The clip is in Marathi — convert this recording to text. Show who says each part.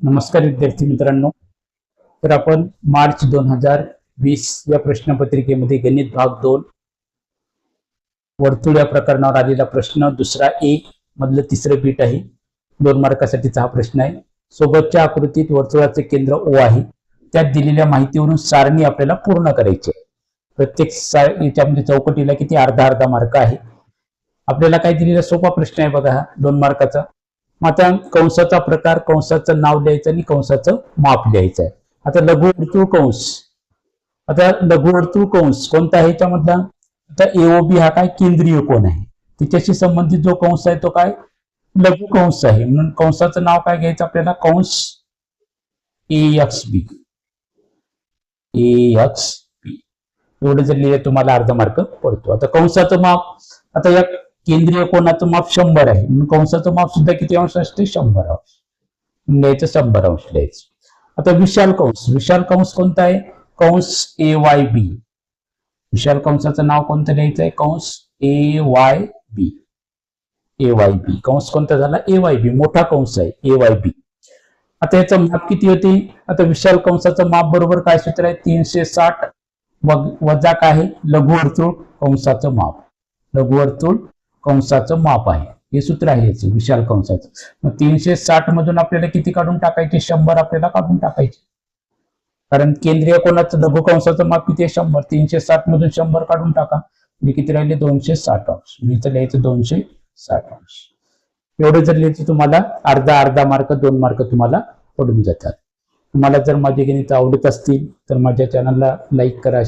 Speaker 1: नमस्कार विद्यार्थी मित्रांनो. तर आपण मार्च दोन हजार वीस या प्रश्नपत्रिकेमध्ये गणित भाग दोन वर्तुळ या प्रकरणावर आलेला प्रश्न दुसरा ए मधलं तिसरं बीट आहे. दोन मार्कासाठीचा हा प्रश्न आहे. सोबतच्या आकृतीत वर्तुळाचे केंद्र ओ आहे. त्यात दिलेल्या माहितीवरून सारणी आपल्याला पूर्ण करायची आहे. प्रत्येक याच्यामध्ये चौकटीला किती अर्धा अर्धा मार्क आहे? आपल्याला काय दिलेला सोपा प्रश्न आहे बघा हा दोन मार्काचा. आता कंसाचा प्रकार कंसाचं नाव लिहायचं आणि कंसाचं माप लिहायचं आहे. आता लघुवर्तुळ कंस. आता लघुवर्तुळ कंस कोणता आहे याच्यामधला? आता एओबी हा काय केंद्रीय कोण आहे. तिच्याशी संबंधित जो कंस आहे तो काय? लघु कंस आहे. म्हणून कंसाचं नाव काय घ्यायचं आपल्याला? कंस ए एक्स बी ए एक्स बी एवढं जर लिहिलं तुम्हाला अर्धा मार्क पडतो. आता कंसाचं माप. आता या केंद्रीय कोणाचं माप शंभर आहे. म्हणून कंसाचं माप सुद्धा किती अंश असते? शंभर अंश. लिहायचं शंभर अंश लिहायचं आता विशाल कंस. विशाल कंस कोणता आहे? कंस ए वाय बी विशाल कंसाचं नाव कोणतं लिहायचं आहे? कंस ए वाय बी ए वाय बी कंस कोणता झाला? ए वाय बी मोठा कंस आहे. ए वाय बी आता याचं माप किती होते? आता विशाल कंसाचं माप बरोबर काय सूत्र आहे? तीनशे साठ वजा काय आहे? लघुवर्तुळ कंसाचं माप. लघुवर्तुळ कंसाचं माप आहे. हे सूत्र आहे याचं विशाल कंसाचं. मग तीनशे साठ मधून आपल्याला किती काढून टाकायचे? शंभर आपल्याला काढून टाकायचे. कारण केंद्रीय कोणाचं? लघु कंसाचं माप किती आहे? शंभर. तीनशे साठ मधून शंभर काढून टाका. म्हणजे किती राहिले? दोनशे साठ अंश. मी तर लिहायचं दोनशे साठ अंश. एवढे जर लिहायचं तुम्हाला अर्धा अर्धा मार्क दोन मार्क तुम्हाला पडून जातात. तुम्हाला जर माझे गणित आवडत असतील तर माझ्या चॅनलला लाईक करा